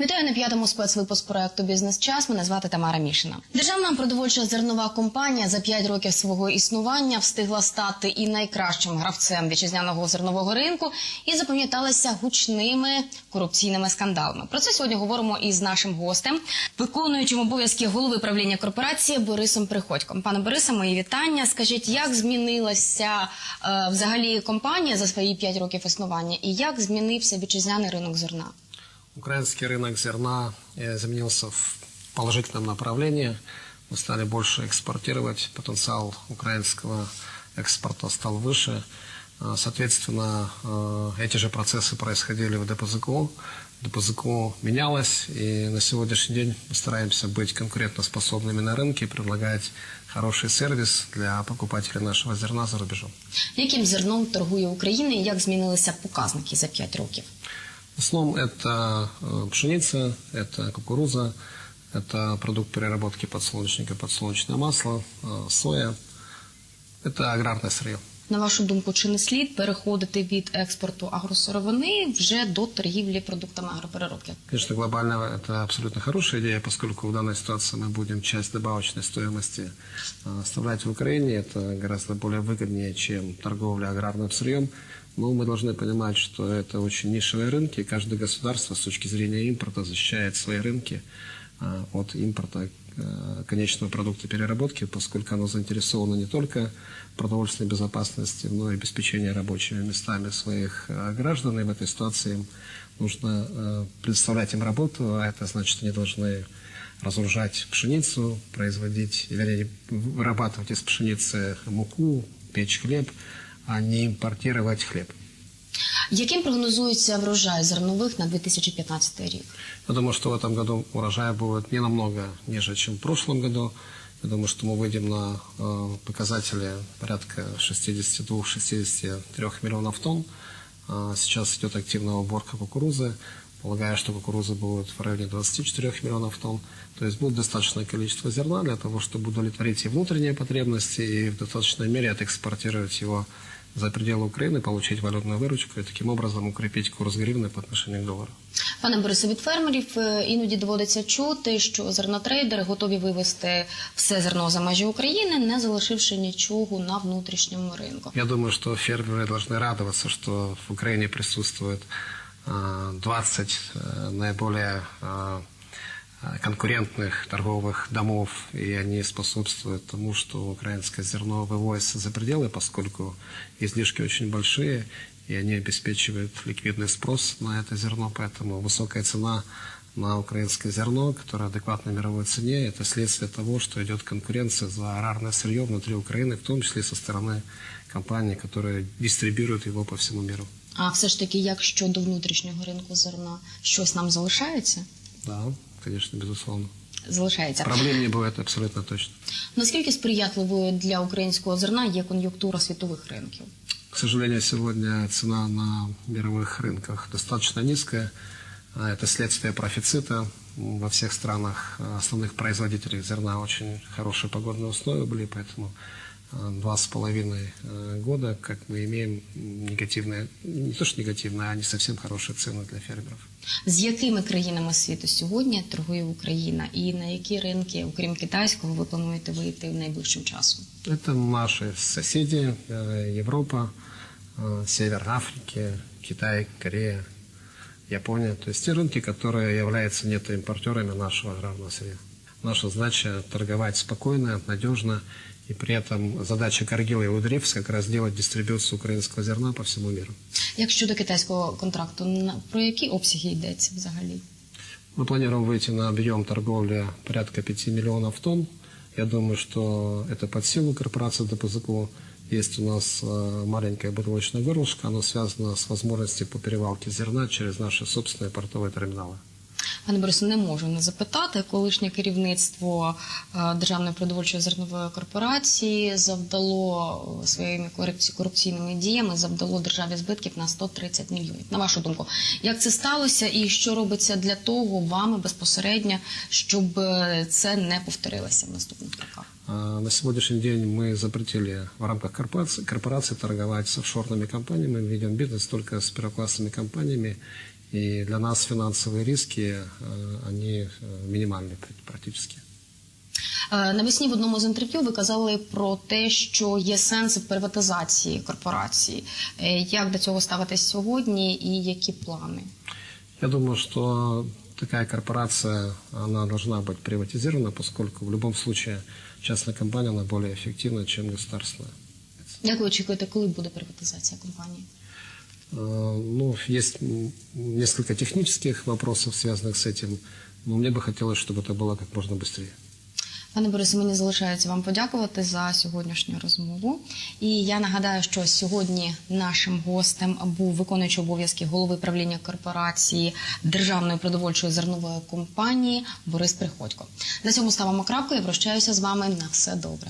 Вітаю на п'ятому спецвипуск проекту Бізнес час. Мене звати Тамара Мішина. Державна продовольча зернова компанія за 5 років свого існування встигла стати і найкращим гравцем вітчизняного зернового ринку і запам'яталася гучними корупційними скандалами. Про це сьогодні говоримо із нашим гостем, виконуючим обов'язки голови правління корпорації Борисом Приходьком. Пане Борисе, мої вітання. Скажіть, як змінилася е, взагалі компанія за свої 5 років існування, і як змінився вітчизняний ринок зерна? Украинский рынок зерна э, изменился в положительном направлении. Мы стали больше экспортировать. Потенциал украинского экспорта стал выше. А, Соответственно, э, эти же процессы происходили в ДПЗКО. ДПЗКО менялось, и на сегодняшний день мы стараемся быть конкурентоспособными на рынке, предлагать хороший сервис для покупателей нашего зерна за рубежом. Яким зерном торгує Україна і як змінилися показники за 5 років? В основном это э, пшеница, это кукуруза, это продукт переработки подсолнечника, подсолнечное масло, э, соя. Это аграрное сырье. На вашу думку, чи не слід переходити від експорту агросировини вже до торгівлі продуктами агропереробки? Конечно, глобально это абсолютно хорошая идея, поскольку в данной ситуации мы будем часть добавочной стоимости э, оставлять в Украине. Это гораздо более выгоднее, чем торговля аграрным сырьем. Но мы должны понимать, что это очень нишевые рынки, и каждое государство с точки зрения импорта защищает свои рынки э, от импорта э, конечного продукта переработки, поскольку оно заинтересовано не только в продовольственной безопасности, но и обеспечении рабочими местами своих э, граждан. И в этой ситуации нужно э, предоставлять им работу, а это значит, они должны разоружать пшеницу, производить, вернее, вырабатывать из пшеницы муку, печь хлеб, а не импортировать хлеб. Яким прогнозується врожай зернових на 2015 рік? Я думаю, что в этом году урожая будет не намного ниже, чем в прошлом году. Я думаю, что мы выйдем на э, показатели порядка 62-63 миллионов тонн. А сейчас идет активная уборка кукурузы. Полагаю, что кукуруза будет в районе 24 миллионов тонн. То есть будет достаточное количество зерна для того, чтобы удовлетворить и внутренние потребности, и в достаточной мере отэкспортировать его за пределы Украины, получить валютную выручку и таким образом укрепить курс гривны по отношению к доллару. Пане Борисе, від фермерів е, іноді доводиться чути, що зернотрейдери готові вивезти все зерно за межі України, не залишивши нічого на внутрішньому ринку. Я думаю, что фермеры должны радоваться, что в Украине присутствует а, 20 э, наиболее а, а, конкурентных торговых домов, и они способствуют тому, что украинское зерно вывозится за пределы, поскольку излишки очень большие, и они обеспечивают ликвидный спрос на это зерно, поэтому высокая цена на украинское зерно, которое адекватно мировой цене, это следствие того, что идет конкуренция за аграрное сырье внутри Украины, в том числе со стороны компаний, которые дистрибьюируют его по всему миру. А все ж таки, як щодо внутрішнього ринку зерна, щось нам залишається? Да, конечно, безусловно. Залишається. Проблем не бывает абсолютно точно. Наскільки сприятливою для українського зерна є кон'юнктура світових ринків? К сожалению, сегодня цена на мировых рынках достаточно низкая. А Это следствие профицита. Во всех странах а, основных производителей зерна очень хорошие погодные условия были, поэтому а, два с половиной а, года, как мы имеем негативные, не то что негативные, а не совсем хорошие цены для фермеров. З якими країнами світу сьогодні торгує Україна, і на які ринки, окрім китайського, ви плануєте вийти найближчим часом? Это наши соседи, э, Европа, э, Север Африки, Китай, Корея, Япония. То есть те рынки, которые являются нетоимпортерами нашего аграрного сырья. Наша задача торговать спокойно, надежно, и при этом задача Каргила и Удрифс как раз делать дистрибьюцию украинского зерна по всему миру. Як щодо китайського контракту, про які обсяги йдеться взагалі? Мы планируем выйти на объем торговли порядка 5 миллионов тонн. Я думаю, что это под силу корпорации ДПЗКО. Есть у нас маленькая бутылочная горлышко, оно связано с возможностью по перевалке зерна через наши собственные портовые терминалы. Пане Борисе, не можу не запитати. Колишнє керівництво е, Державної продовольчої зернової корпорації завдало е, своїми корупці- корупційними діями завдало державі збитків на 130 мільйонів. На вашу думку, як це сталося, і що робиться для того вами безпосередньо, щоб е, це не повторилося в наступних роках? А, На сегодняшний день мы запретили в рамках корпорации, корпорации торговать с офшорными компаниями, ведем бизнес только с первоклассными компаниями. И для нас финансовые риски, э, они э, минимальны пр- практически. Е, Навесні в одному з інтерв'ю ви казали про те, що є сенс в приватизації корпорації. Е, Як до цього ставитись сьогодні і які плани? Я думаю, что такая корпорация, она должна быть приватизирована, поскольку в любом случае частная компания, она более эффективна, чем государственная. Як ви очікуєте, коли буде приватизація компанії? Э, Ну, есть м, несколько технических вопросов, связанных с этим, но мне бы хотелось, чтобы это было как можно быстрее. Пане Борисе, мені залишається вам подякувати за сьогоднішню розмову. І я нагадаю, що сьогодні нашим гостем був виконуючий обов'язки голови правління корпорації Державної продовольчої зернової компанії Борис Приходько. На цьому ставимо крапку і прощаюся з вами на все добре.